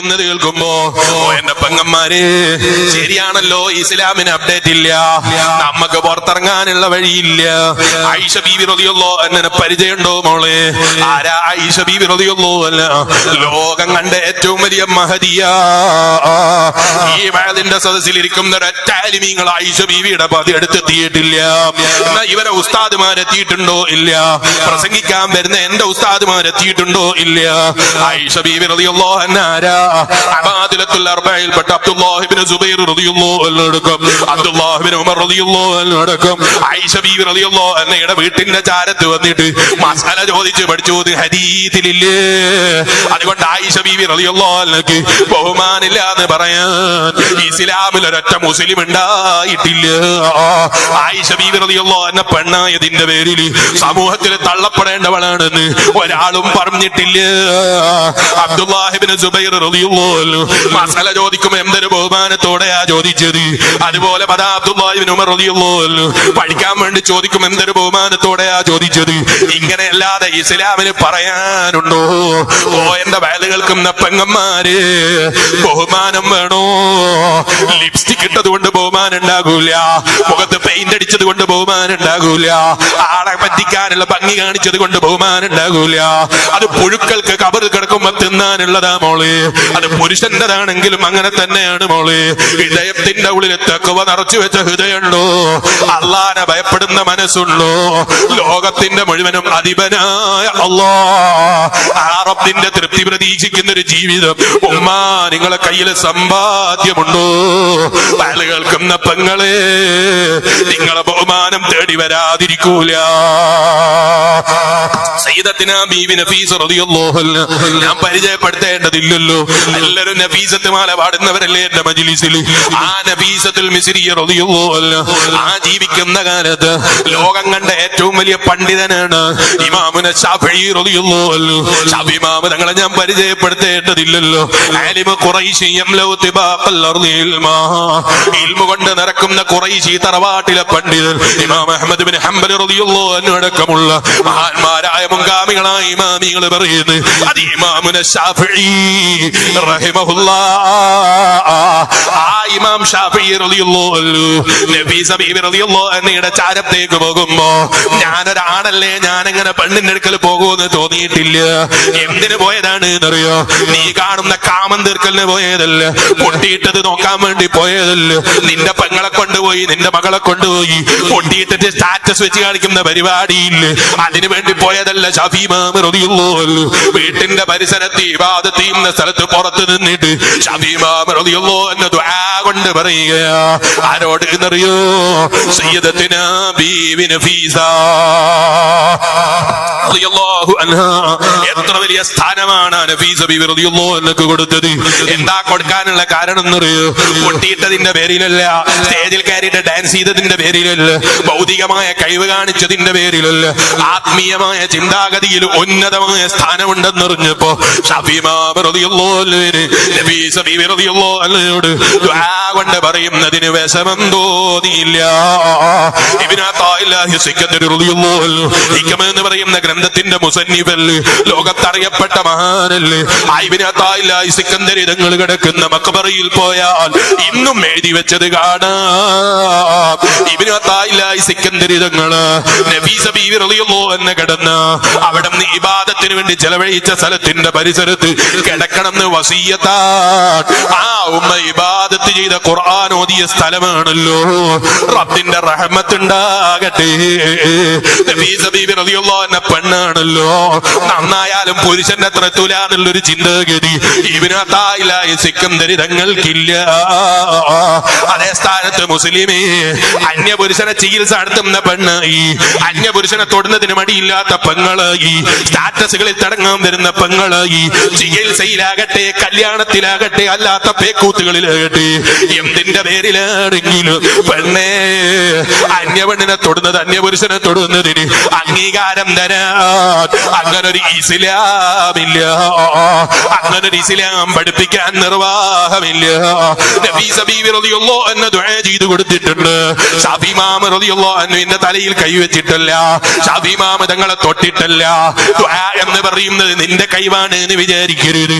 എന്നത് കേൾക്കുമ്പോ എന്റെ പെങ്ങന്മാര് ശരിയാണല്ലോ ഇസ്ലാമിന് അപ്ഡേറ്റ് ഇല്ല. നമുക്ക് പുറത്തിറങ്ങാനുള്ള വഴിയില്ല. ഐഷ ബീവി റതിയുള്ളോ എന്നെ പരിചയമുണ്ടോ മോളെ? ആരാ ഐഷ ബീവി റതിയുള്ളോ അല്ല ലോകം കണ്ട ഏറ്റവും വലിയ മഹതിയ. ഈ വയലിന്റെ സദസ്സിൽ ഇരിക്കുന്ന ഒരറ്റാലിമീങ്ങൾ ഐഷ ബീവിയുടെ പതി അടുത്തെത്തിയിട്ടില്ല എന്നാ ഇവരെ ഉസ്താദുമാരെത്തിയിട്ടുണ്ടോ ഇല്ല? പ്രസംഗിക്കാൻ വരുന്ന എന്റെ ഉസ്താദുമാരെത്തിയിട്ടുണ്ടോ ഇല്ല? ഐഷ ബീവി റളിയല്ലാഹു അൻഹ അർബഈൽപ്പെട്ട അബ്ദുല്ലാഹിബ്നു സുബൈർ റളിയല്ലാഹു അൻഹു അടക്കം അബ്ദുല്ലാഹിബ്നു ഉമർ റളിയല്ലാഹു അൻഹു അടക്കം ഐഷ ബീവി റളിയല്ലാഹു അൻഹയുടെ വീട്ടിന്റെ ചാരത്ത് വന്നിട്ട് മസാല ചോദിച്ച് പഠിച്ചു. ഹദീസിലില്ലേ അതുകൊണ്ട് ആയിഷ ബീവി റളിയല്ലാഹു അൻഹക്ക് ബഹുമാനില്ല എന്ന് പറയാൻ ഇസ്ലാമിൽ ഒരൊറ്റ മുസ്ലിം ഉണ്ടായിട്ടില്ല. ആയിഷ ബീവി റളിയല്ലാഹു അൻഹ പെണ്ണായതിന്റെ പേരിൽ സമൂഹത്തിൽ തള്ളപ്പെടേണ്ടവളാണെന്ന് ഒരാളും പറഞ്ഞിട്ടില്ല. അബ്ദുല്ലാഹിബ്നു സുബൈർ റളിയല്ലാഹു മസാല ചോദിക്കും എന്തൊരു ബഹുമാനത്തോടെയാ ചോദിച്ചത്? അതുപോലെ പദാ അബ്ദുല്ലാഹിബ്നു ഉമർ റളിയല്ലാഹു പഠിക്കാൻ വേണ്ടി ചോദിക്കും എന്തൊരു ബഹുമാനത്തോടെയാ ചോദിച്ചത്? ഇങ്ങനെയല്ലാതെ ഇസ്ലാമിന് പറയാനുണ്ടോ? ഓ എന്റെ വയലുകൾക്കും നപ്പങ്ങന്മാര് പെങ്ങന്മാര് ബഹുമാനം വേണോ? ലിപ്സ്റ്റിക് ഇട്ടത് കൊണ്ട് ബഹുമാനം ഉണ്ടാകൂല. മുഖത്ത് പെയിന്റ് അടിച്ചത് കൊണ്ട് ബഹുമാനം ഉണ്ടാകൂല. ആളെ പറ്റിക്കാനുള്ള ഭംഗി കാണിച്ചത് കൊണ്ട് ബഹുമാനം ഉണ്ടാകൂല. അത് പുഴുക്കൾക്ക് കബറിൽ കിടക്കുമ്പോ തിന്നാനുള്ളതാ മോൾ. അത് പുരുഷന്റെതാണെങ്കിലും അങ്ങനെ തന്നെയാണ് മോളെ. ഹൃദയത്തിന്റെ ഉള്ളിൽ തെക്കുവ നിറച്ചു വെച്ച ഹൃദയമുണ്ടോ അള്ളാനെ ഭയപ്പെടുന്ന മനസ്സുണ്ടോ ലോകത്തിന്റെ മുഴുവനും അധിപനായ അള്ളാ. ആ റബ്ബിന്റെ തൃപ്തി പ്രതീക്ഷിക്കുന്ന ഒരു ജീവിതം. ഉമ്മ നിങ്ങളെ കയ്യിൽ സമ്പാദ്യമുണ്ടോ? വയൽ കേൾക്കുന്ന പെങ്ങളെ നിങ്ങളെ ബഹുമാനം തേടി വരാതിരിക്കൂല. ഞാൻ പരിചയപ്പെടുത്തേണ്ടതില്ലല്ലോ. എല്ലാവരും നഫീസത്ത് മാല പാടുന്നവരല്ലേ എന്റെ മജിലിസിൽ? ആ അൻഹ ആ ജീവിക്കുന്ന കാലത്ത് ലോകം കണ്ട ഏറ്റവും വലിയ പണ്ഡിതനാണ് ഇമാമുന ഇമാമ തങ്ങളെ ഞാൻ പരിചയപ്പെടുത്തേണ്ടതില്ലല്ലോ. ഇൽമാ. കൊണ്ട് നിറക്കുന്ന കുറൈശി തറവാട്ടിലെ പണ്ഡിതൻ ഇമാം അഹ്മദ് ബിൻ ഹംബൽ റളിയല്ലാഹു അൻഹു അടക്കമുള്ള മഹാന്മാരായ മുൻഗാമികളായ ഇമാമികൾ പറയുന്നു അത് ഇമാമുന ആ ഇമാം ചാരത്തേക്ക് പോകുമ്പോ ഞാനൊരാണല്ലേ ഞാനെങ്ങനെ പെണ്ണിന്റെ അടുക്കൽ പോകുമെന്ന് തോന്നിയിട്ടില്ല. എന്തിനു പോയതാണ് എന്നറിയോ നീ കാണുന്ന കാമം തീർക്കലിന് പോയതല്ല പൊട്ടിയിട്ടത് നോക്കാൻ വേണ്ടി പോയതല്ല. നിന്റെ പെങ്ങളെ കൊണ്ടുപോയി നിന്റെ മകളെ കൊണ്ടുപോയി പൊട്ടിയിട്ടിട്ട് സ്റ്റാറ്റസ് വെച്ച് കാണിക്കുന്ന പരിപാടിയില്ല. അതിനു വേണ്ടി പോയതല്ല ഷഫീമാമറിയുള്ളൂ വീട്ടിന്റെ പരിസരത്ത് ചെയ്യുന്ന സ്ഥലത്ത് പുറത്ത് നിന്നിട്ട് ഷഫീമാം എന്ന ദുആ കൊണ്ട് പറയുക ആരോട് എന്നറിയോ? സയ്യിദത്തിന ബീവിന് ഫീസ. എത്ര വലിയ സ്ഥാനമാണ് നഫീസ ബീവി റളിയല്ലാഹു അൻഹക്ക് കൊടുത്തത്. എന്താ കൊടുക്കാനുള്ള കാരണം എന്നറിയോ? പൊട്ടിയിട്ടതിന്റെ പേരിലല്ല സ്റ്റേജിൽ കയറിയിട്ട് ഡാൻസ് ചെയ്തതിന്റെ പേരിലല്ല ഭൗതികമായ കഴിവ് കാണിച്ചതിന്റെ പേരിലല്ല ആത്മീയമായ ചിന്താഗതിയിൽ ഉന്നതമായ സ്ഥാനമുണ്ടെന്നറിഞ്ഞപ്പോ ഷഫീമാ റളിയല്ലാഹു കൊണ്ട് പറയുന്നതിന് വിഷമം തോന്നിയില്ല എന്ന് പറയുന്ന ഗ്രന്ഥത്തിന്റെ മുസന്നിഫൽ ലോകത്തറിയപ്പെട്ട മഹാനല്ലേ സിക്കന്ദരി കിടക്കുന്ന മക്കബറയിൽ പോയാൽ ഇന്നും എഴുതി വെച്ചത് കാണാം. കിടന്ന് അവിടെ നിന്ന് ഇബാദത്തിന് വേണ്ടി ചെലവഴിച്ച സ്ഥലത്തിന്റെ പരിസരത്ത് കിടക്കണമെന്ന് വസീയത്താണ് ആ ഉമ്മ ഇബാദത്ത് ചെയ്ത ഖുർആൻ ഓതിയ സ്ഥലമാണല്ലോ. റബ്ബിന്റെ റഹ്മത്ത് ഉണ്ടാകട്ടെ നബീസ ബീബി പെണ്ണാണല്ലോ. നന്നായാലും പുരുഷന്റെ അത്ര എത്തൂല എന്നുള്ളൊരു ചിന്താഗതി ഇവനത്തായില്ലായി സിക്കന്തരി തങ്ങൾക്കില്ല അതേ സ്ഥാനത്ത് മുസ്ലിമേ അന്യപുരുഷനെ ചികിത്സ നടത്തുന്ന പെണ്ണ് ഈ അന്യപുരുഷനെ തൊടുന്നതിന് മടിയില്ലാത്ത പെങ്ങൾ ഈ സ്റ്റാറ്റസുകളിൽ തടങ്ങാൻ വരുന്ന പെങ്ങൾ ഈ ചികിത്സയിലാകട്ടെ. പേരിലാകട്ടെ കല്യാണത്തിലാകട്ടെ അല്ലാത്ത പേക്കൂത്തുകളിലാകട്ടെ എന്തിന്റെ പേരിലാണെങ്കിലും പെണ്ണേ അന്യപെണ്ണിനെ തൊടുന്നത് അന്യപുരുഷനെ തൊടുന്നതിന് അംഗീകാരം തരാൻ. അങ്ങനൊരു ഇസ്ലാമില്ല. അങ്ങനൊരു ഇസ്ലാം പഠിപ്പിക്കാൻ നിർവാഹമില്ല. ദുആ ചെയ്തു കൊടുത്തിട്ടുണ്ട്. ഷാഫി റതിയുള്ളോ എന്ന് അൻഹുവിന്റെ തലയിൽ കൈവച്ചിട്ടല്ല ഷാഫി ഇമാം തങ്ങളെ തൊട്ടിട്ടല്ല. എന്ന് പറയുന്നത് നിന്റെ കൈവാണ് എന്ന് വിചാരിക്കരുത്.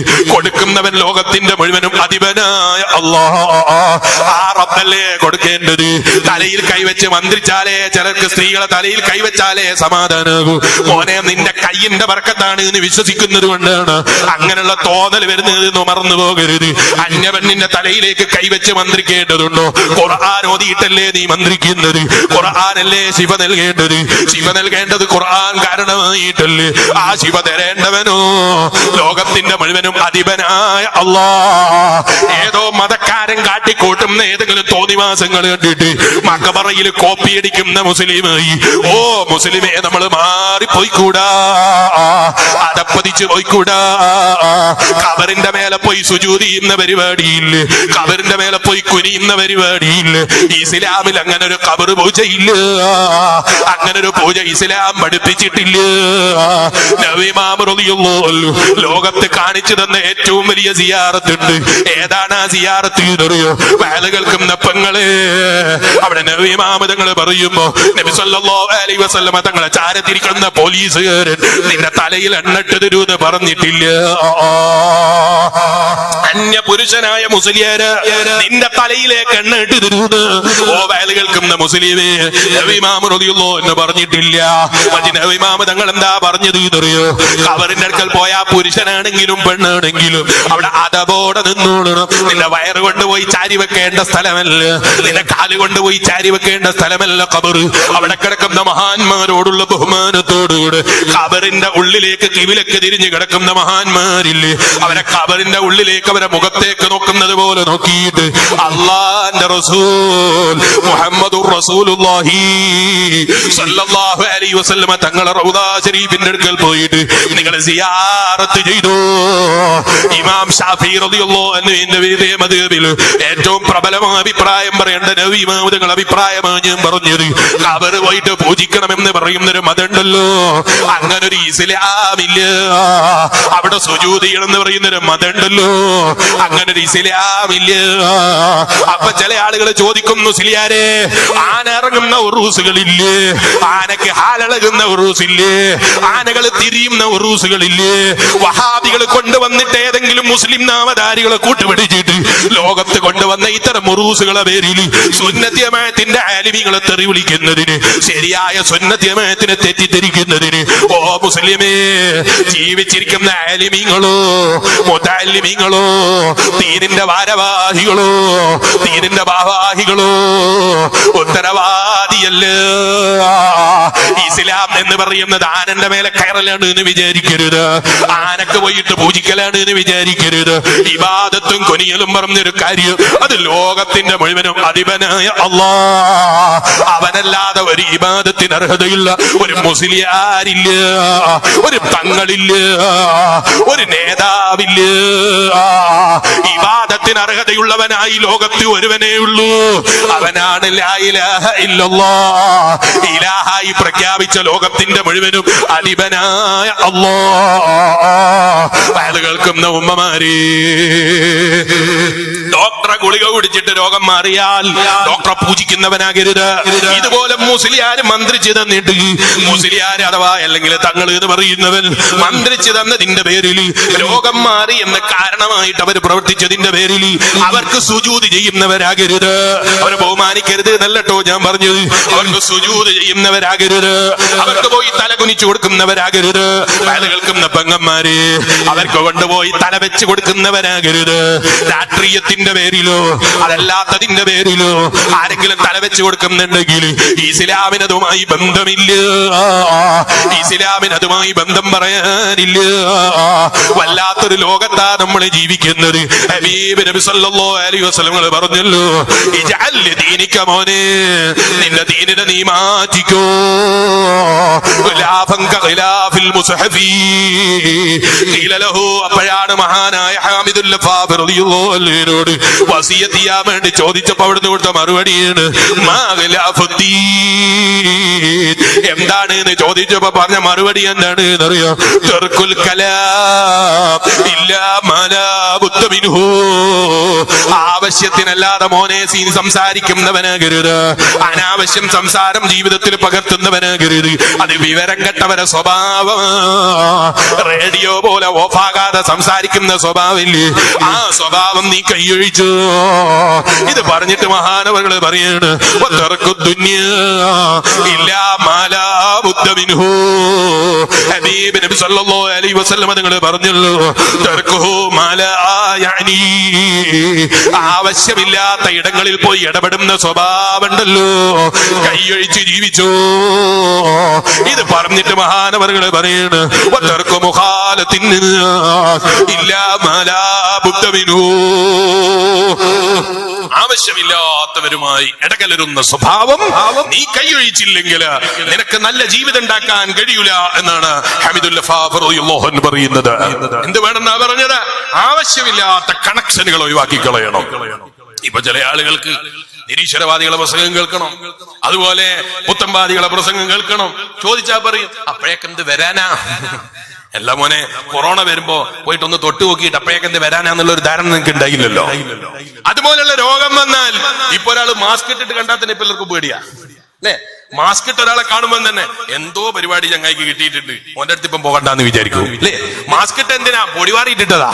കൊടുക്കുന്നവൻ ലോകത്തിന്റെ മുഴുവനും അധിപനായ അല്ലാഹ് ആ റബ്ബല്ലേ കൊടുക്കേണ്ടത്. തലയിൽ കൈവച്ച് മന്ത്രിച്ചാലേ ചിലർക്ക് സ്ത്രീകളെ തലയിൽ കൈവച്ചാലേ സമാധാനാകൂ. മോനെ നിന്റെ കയ്യിന്റെ വർക്കത്താണ് എന്ന് വിശ്വസിക്കുന്നത് കൊണ്ടാണ് അങ്ങനെയുള്ള തോന്നൽ വരുന്നത് എന്ന് മറന്നു പോകരുത്. അന്യപെണ്ണിന്റെ തലയിലേക്ക് കൈവച്ച് മന്ത്രിക്കേണ്ടതുണ്ടോ? ഖുർആൻ ഓതിയിട്ടല്ലേ നീ മന്ത്രിക്കുന്നത്? ഖുർആാനല്ലേ ശിവ നൽകേണ്ടത്? ശിവ നൽകേണ്ടത് ഖുർആൻ കാരണമായിട്ടല്ലേ? ആ ശിവ തരേണ്ടവനോ? ലോകത്തിന്റെ മുഴുവനും അധിപനായ അള്ളാ ഏതോ മതക്കാരൻ കാട്ടിക്കൂട്ടും ഏതെങ്കിലും തോന്നിവാസങ്ങൾ കണ്ടിട്ട് മക്കബറയിൽ കോപ്പിയടിക്കുന്ന മുസ്ലിമായി. ഓ മുസ്ലിമേ നമ്മൾ മാറിപ്പോയിക്കൂടാ. അടപ്പതിച്ച് പോയിക്കൂടാ. കബറിന്റെ മേലെ പോയി സുജൂതി ചെയ്യുന്ന പരിപാടിയില്ല. കബറിന്റെ മേലെ പോയി കുനിയുന്ന പരിപാടിയില്ല. ഇസ്ലാമിൽ അങ്ങനെ ഒരു കബർ പൂജയില്ല. അങ്ങനെ ഒരു പൂജ ഇസ്ലാം പഠിപ്പിച്ചിട്ടില്ല. ലോകത്ത് കാണിച്ചു തന്ന ഏറ്റവും വലിയ സിയാറത്തുണ്ട്. ഏതാണ് ആ സിയാറത്ത് എന്നറിയോ വേലകൾക്കും നപ്പങ്ങൾ പെങ്ങളെ. അവിടെ നവീമാമതങ്ങൾ പറയുമ്പോ നബി സല്ലല്ലാഹു അലൈഹി വസല്ലമ തങ്ങളെ ചാരത്തിരിക്കുന്ന പോലീസുകാരൻ നിന്റെ തലയിൽ എണ്ണിട്ട് തരൂന്ന് പറഞ്ഞിട്ടില്ല. അന്യ പുരുഷനായ മുസ്ലിയാര് നിന്റെ തലയിലേക്ക് എണ്ണ ഇട്ട് തരൂന്ന് ഓ വേല കേൾക്കുന്ന മുസ്ലിമേ നബിമാമ റളിയല്ലാഹു എന്ന് പറഞ്ഞിട്ടില്ല. നബിമാമ തങ്ങൾ എന്താ പറഞ്ഞത് എന്നറിയോ കബറിന്റെ അടുക്കൽ പോയ പുരുഷനാണെങ്കിലും പെണ്ണാണെങ്കിലും അവിടെ അതബോടെ നിന്നോളണം. നിന്റെ വയറ് കൊണ്ടുപോയി ചാരി വെക്കേണ്ട സ്ഥലമല്ല. നിന്റെ കാൽ കൊണ്ടുപോയി ചാരി വെക്കേണ്ട സ്ഥലമല്ല കബർ അവിടെ കിടക്കുന്ന മഹാന്മാരോടുള്ള ബഹുമാനത്തോടുകൂടെ കബറിന്റെ ഉള്ളിലേക്ക് കിവിലൊക്കെ തിരിഞ്ഞു കിടക്കുന്ന മഹാന്മാരില്ലേ? അവരെ കബറിന്റെ ഉള്ളിലേക്ക് അവരെ മുഖത്തേക്ക് നോക്കുന്നത് പോലെ നോക്കിയിട്ട് അള്ളാന്റെ റസൂൽ മുഹമ്മദുർ റസൂലുള്ളാഹി സല്ലല്ലാഹു അലൈഹി വസല്ലമ തങ്ങളെ റൗദാ ശരീഫിന്റെ അടുക്കൽ പോയിട്ട് നിങ്ങൾ സിയാറത്ത് ചെയ്തു. ഇമാം ഷാഫി മദീബിൽ ഏറ്റവും പ്രബലമായ അഭിപ്രായം പറയേണ്ട നബി ഇമാമുദങ്ങൾ അഭിപ്രായമാണ് ഞാൻ പറഞ്ഞത് അവർ പോയിട്ട് പൂജിക്കണമെന്ന് പറയുന്നൊരു മതമുണ്ടല്ലോ. അങ്ങനെ ഒരു ഇസ്ലാമില്ല. അവിടെ സുജൂതി എന്ന് പറയുന്നൊരു മതമുണ്ടല്ലോ. അങ്ങനെ ഒരു ഇസ്ലാമില്ല. അപ്പൊ ചില ആളുകൾ ചോദിക്കുന്നു സിലിയാരെ ആന ഇറങ്ങുന്ന ഉറൂസുകളില്ലേ ആനക്ക് ഹാലളകുന്ന ഉറൂസില്ലേ ആനകൾ തിരിയുന്ന ഉറൂസുകളില്ലേ വഹാബികൾ കൊണ്ടുവന്നിട്ട് ഏതെങ്കിലും മുസ്ലിം നാമധാരികളെ കൂട്ടുപിടിച്ചിട്ട് ലോകത്ത് കൊണ്ടുവന്ന ഇത്തരം മുറൂസുകളെ പേരിൽ സുന്നത്യമായത്തിന്റെ ആലിമികളെ തെറി വിളിക്കുന്നതിന് ശരിയായ സുന്നത്യമായത്തിനെ തെറ്റിദ്ധരിക്കുന്നതിന് ഓ മുസ്ലിമേ ജീവിച്ചിരിക്കുന്ന ആലിമിങ്ങളോ മുതാലിമിങ്ങളോ തീരിന്റെ ഭാരവാഹികളോ തീരിന്റെ ഭാവാഹികളോ ഉത്തരവാദിയല്ല? ഇസ്ലാം എന്ന് പറയുന്നത് ആനന്റെ മേലെ കയറലാണ് എന്ന് വിചാരിക്കരുത്. ആനക്ക് പോയിട്ട് പൂജിക്കലാണ് എന്ന് വിചാരിക്കരുത്. ഇബാദത്തും കൊനിയലും പറഞ്ഞൊരു കാര്യം. അത് ലോകത്തിന്റെ മുഴുവനും അധിപനായ അള്ളാ അവനല്ലാതെ ഒരു ഇബാദത്തിന് അർഹതയില്ല. ഒരു മുസ്ലിയാരില്ല. ഒരു തങ്ങളില്ല. ഒരു നേതാവില്ല. ഇബാദത്തിന് അർഹതയുള്ളവനായി ലോകത്ത് ഒരുവനേ ഉള്ളൂ. അവനാണ്. ഇലാഹായി പ്രഖ്യാപിച്ച ലോകത്തിന്റെ മുഴുവനും അധിപനായ അല്ലോ അയാൾ കേൾക്കുന്ന ഉമ്മമാരെ. ഡോക്ടറെ ഗുളിക കുടിച്ചിട്ട് രോഗം മാറിയാൽ ഡോക്ടറെ പൂജിക്കുന്നവനാകരുത്. ഇതുപോലെ മുസ്ലിയാര് മന്ത്രിച്ച് തന്നിട്ട് മുസ്ലിയാർ അഥവാ അല്ലെങ്കിൽ തങ്ങൾ എന്ന് പറയുന്നവൻ മന്ത്രിച്ചു തന്നതിന്റെ പേരിൽ രോഗം മാറി എന്ന കാരണമായിട്ട് അവർ പ്രവർത്തിച്ചതിന്റെ പേരിൽ അവർക്ക് സുജൂതി ചെയ്യുന്നവരാകരുത്. അവരെ ബഹുമാനിക്കരുത് എന്നല്ലോ ഞാൻ പറഞ്ഞത്. അവർക്ക് സുജൂതി ചെയ്യുന്നവരാകരുത്. അവർക്ക് പോയി തല കുനിച്ചു കൊടുക്കുന്നവരാകരുത്. തല കേൾക്കുന്ന അവർക്ക് കൊണ്ടുപോയി തല വെച്ച് കൊടുക്കുന്നവരാകരുത്. രാഷ്ട്രീയത്തിന്റെ പേരിലോ അതല്ലാത്തതിന്റെ പേരിലോ ആരെങ്കിലും തല തലവെച്ച് കൊടുക്കുന്നുണ്ടെങ്കിൽ ഇസ്ലാമിനതുമായി ബന്ധമില്ല. ഇസ്ലാമിനതുമായി ബന്ധം പറയാനില്ല. വല്ലാത്തൊരു ലോകത്താ നമ്മൾ ജീവിക്കുന്നത്. ഹബീബ് നബി സല്ലല്ലാഹു അലൈഹി പറഞ്ഞല്ലോ ഇജഅൽ ദീനിക നിന്റെ ദീനിനെ നീ മാറ്റിക്കോ. ഖിലാഫൻ മുസ്ഹഫി അപ്പോഴാണ് മഹാനായ ഹാമിദുൽ അൻഹുവിനോട് വസിയത്ത് ചെയ്യാൻ വേണ്ടി ചോദിച്ചപ്പോ അവിടുന്ന് കൊടുത്ത മറുപടിയാണ് മാ എന്താണ് എന്ന് ചോദിച്ചപ്പോ പറഞ്ഞ മറുപടി എന്താണ് എന്നറിയോ തെർക്കുൽ ആവശ്യത്തിനല്ലാതെ മോനെ സീൻ സംസാരിക്കുന്നവന് കരുത് അനാവശ്യം സംസാരം ജീവിതത്തിൽ പകർത്തുന്നവന് കരുത് അത് വിവരം കെട്ടവരെ സ്വഭാവം. റേഡിയോ പോലെ ഓഫാകാതെ സംസാരിക്കുന്ന സ്വഭാവമില്ലേ? ആ സ്വഭാവം നീ കൈയൊഴിച്ചു. ഇത് പറഞ്ഞിട്ട് മഹാനവകൾ പറയാണ് ഇല്ല മാല ഇല്ലാ മാലാ ബുദ്ധ മിൻഹു." ഹബീബ് നബി സല്ലല്ലാഹു അലൈഹി വസല്ലം നിങ്ങൾ പറഞ്ഞല്ലോ ആവശ്യമില്ലാത്ത ഇടങ്ങളിൽ പോയി ഇടപെടുന്ന സ്വഭാവമുണ്ടല്ലോ. കൈയൊഴിച്ച് ജീവിച്ചോ. ഇത് പറഞ്ഞിട്ട് മഹാനവറുകൾ പറയാണ് "വതർക്കു മുഖാലത്തിന് ഇല്ല മാലാ ബുദ്ധ മിൻഹു." ആവശ്യമില്ലാത്തവരുമായി ഇടകലരുന്ന സ്വഭാവം നീ കൈയൊഴിച്ചില്ലെങ്കിൽ നിനക്ക് നല്ല ജീവിതം ഉണ്ടാക്കാൻ കഴിയൂല എന്നാണ് ഹമിദുല്ലോഹൻ പറയുന്നത്. എന്ത് വേണമെന്നാ പറഞ്ഞത്? ആവശ്യമില്ലാത്ത കണക്ഷനുകൾ ഒഴിവാക്കി കളയണം. ഇപ്പൊ ചില ആളുകൾക്ക് നിരീശ്വരവാദികളെ പ്രസംഗം കേൾക്കണം. അതുപോലെ പുത്തംവാദികളെ പ്രസംഗം കേൾക്കണം. ചോദിച്ചാ പറയും അപ്പോഴേക്കെന്ത് വരാനാ? അല്ല മോനെ കൊറോണ വരുമ്പോ പോയിട്ട് ഒന്ന് തൊട്ട് നോക്കിയിട്ട് അപ്പഴേക്കെന്ത് വരാനാന്നുള്ള ഒരു ധാരണ നിങ്ങൾക്ക് ഉണ്ടായില്ലല്ലോ. അതുപോലെയുള്ള രോഗം വന്നാൽ ഇപ്പൊ ഒരാൾ മാസ്ക് ഇട്ടിട്ട് കണ്ടാൽ തന്നെ ഇപ്പൊ എല്ലാവർക്കും പേടിയാ. അല്ലേ? മാസ്ക് ഇട്ട ഒരാളെ കാണുമ്പോൾ തന്നെ എന്തോ പരിപാടി ചങ്ങായിക്ക് കിട്ടിയിട്ടുണ്ട്. ഓന്റെ അടുത്ത് ഇപ്പം പോകണ്ടെന്ന് വിചാരിക്കും. അല്ലേ മാസ്ക് ഇട്ട് എന്തിനാ? പൊടിവാറിയിട്ടിട്ടതാ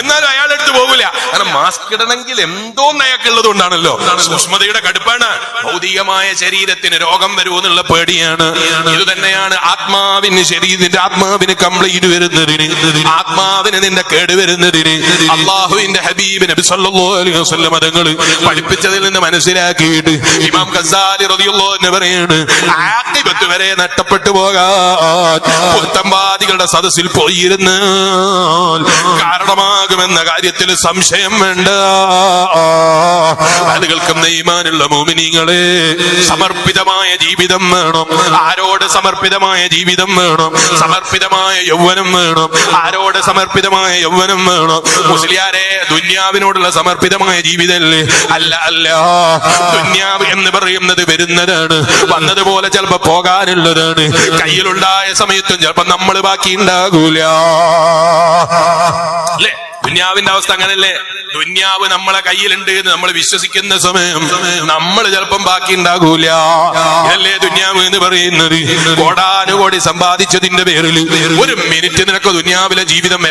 എന്നാലും അയാളെ അടുത്ത് പോകില്ല കാരണം മാസ്ക് ഇടണമെങ്കിൽ എന്തോ അയാൾക്കുള്ളത് കൊണ്ടാണല്ലോ. സൂക്ഷ്മതയുടെ കടുപ്പാണ്. ഭൗതികമായ ശരീരത്തിന് രോഗം വരുമെന്നുള്ള പേടിയാണ്. ഇത് തന്നെയാണ് ആത്മാവിന് ശരീരത്തിന്റെ ആത്മാവിന് കംപ്ലീറ്റ് വരുന്നതിന്. ആത്മാവിന് നിന്റെ കേട് വരുന്നതിന്. അള്ളാഹുവിന്റെ ഹബീബ് നബി സല്ലല്ലാഹു അലൈഹി വസല്ലം മതങ്ങൾ പഠിപ്പിച്ചതിൽ നിന്ന് മനസ്സിലാക്കിയിട്ട് ഇമാം ഖസാലി റളിയല്ലാഹു അൻഹു പറയാണ് ആഖിബത്ത് വരെ നഷ്ടപ്പെട്ടു പോകാൻ. പുത്തമ്പാദികളുടെ സദസ്സിൽ പോയിരുന്നാൽ കാരണമാകുമെന്ന കാര്യത്തിൽ സംശയം വേണ്ട. ആളുകൾക്കും നെയ്മാനുള്ള മോമിനിങ്ങളെ സമർപ്പിതമായ ജീവിതം വേണം. ആരോട് സമർപ്പിതമായ ജീവിതം വേണം? സമർപ്പിതമായ യൗവനം വേണം. ആരോട് സമർപ്പിതമായ യൗവനം വേണം? മുസ്ലിയാരെ ദുന്യാവിനോടുള്ള സമർപ്പിതമായ ജീവിതമല്ലേ അല്ല അല്ല. ദുന്യാവ് എന്ന് പറയുന്നത് വരുന്നതാണ്. വന്നതുപോലെ ചിലപ്പോ പോകാനുള്ളതാണ് കയ്യിലുണ്ടായ സമയത്തും ചിലപ്പോ നമ്മൾ ബാക്കി ഉണ്ടാകൂല അല്ലേ? ദുന്യാവിന്റെ അവസ്ഥ അങ്ങനല്ലേ? ദുന്യാവ് നമ്മളെ കയ്യിലുണ്ട് എന്ന് നമ്മൾ വിശ്വസിക്കുന്ന സമയം നമ്മൾ ചിലപ്പം ബാക്കി ഉണ്ടാകൂല ഇതല്ലേ ദുന്യാവ് എന്ന് പറയുന്നത്? കോടാനുകോടി സമ്പാദിച്ചതിന്റെ പേരിൽ ഒരു മിനിറ്റ് നിനക്ക് ദുന്യാവിലെ ജീവിതം